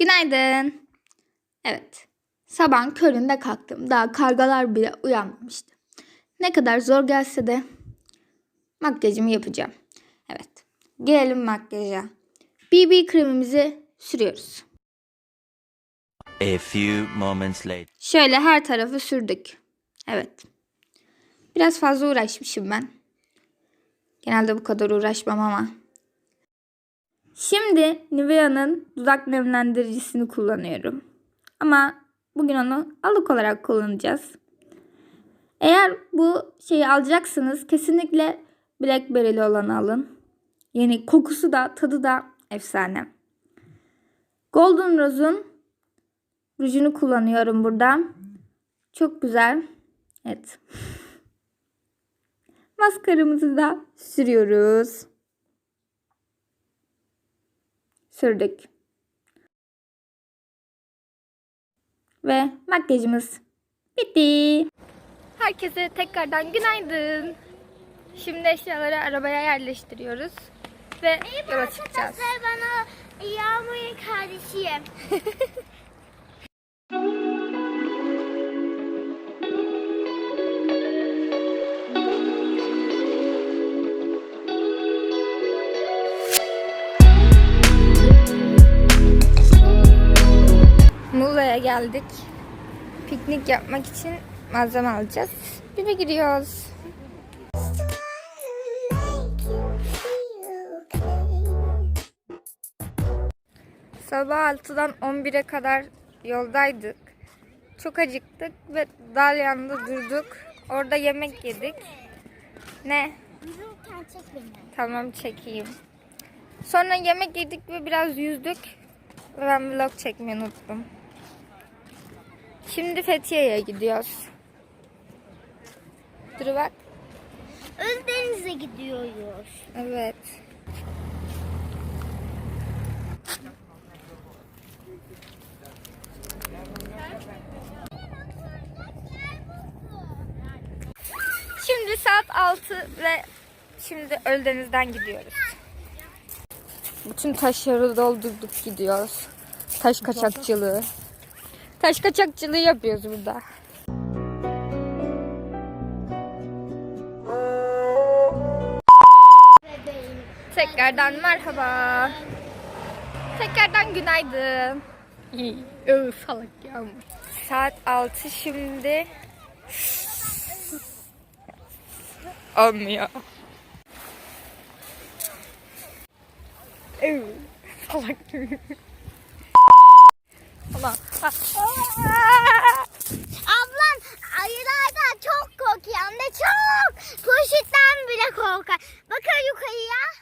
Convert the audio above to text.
Günaydın. Evet. Sabahın köründe kalktım. Daha kargalar bile uyanmamıştı. Ne kadar zor gelse de makyajımı yapacağım. Evet. Gelelim makyaja. BB kremimizi sürüyoruz. A few moments later. Şöyle her tarafı sürdük. Evet. Biraz fazla uğraşmışım ben. Genelde bu kadar uğraşmam ama. Şimdi Nivea'nın dudak nemlendiricisini kullanıyorum. Ama bugün onu alık olarak kullanacağız. Eğer bu şeyi alacaksınız kesinlikle Blackberry'li olanı alın. Yani kokusu da tadı da efsane. Golden Rose'un rujunu kullanıyorum burada. Çok güzel. Evet. Maskaramızı da sürüyoruz. Sürdük. Ve makyajımız bitti. Herkese tekrardan günaydın. Şimdi eşyaları arabaya yerleştiriyoruz ve yola çıkacağız. ben o Yağmur'un kardeşiyim. geldik. Piknik yapmak için malzeme alacağız. Bibe giriyoruz. Sabah 6'dan 11'e kadar yoldaydık. Çok acıktık ve Dalyan'da durduk. Orada yemek yedik. Ne? Tamam çekeyim. Sonra yemek yedik ve biraz yüzdük. Ben vlog çekmeyi unuttum. Şimdi Fethiye'ye gidiyoruz. Dur bak. Özdeniz'e gidiyoruz. Evet. Şimdi saat 6 ve şimdi Öldeniz'den gidiyoruz. Bütün taşları doldurduk gidiyoruz. Taş kaçakçılığı. Taş kaçakçılığı yapıyoruz burada. Tekrardan merhaba. Tekrardan günaydın. Öf salak yağmur. Saat 6 şimdi. Olmuyor. Öf salak Ablam. Ablam ayılardan çok korkuyor. Hem de çok. Poşetten bile korkar. Bakın yukarıya.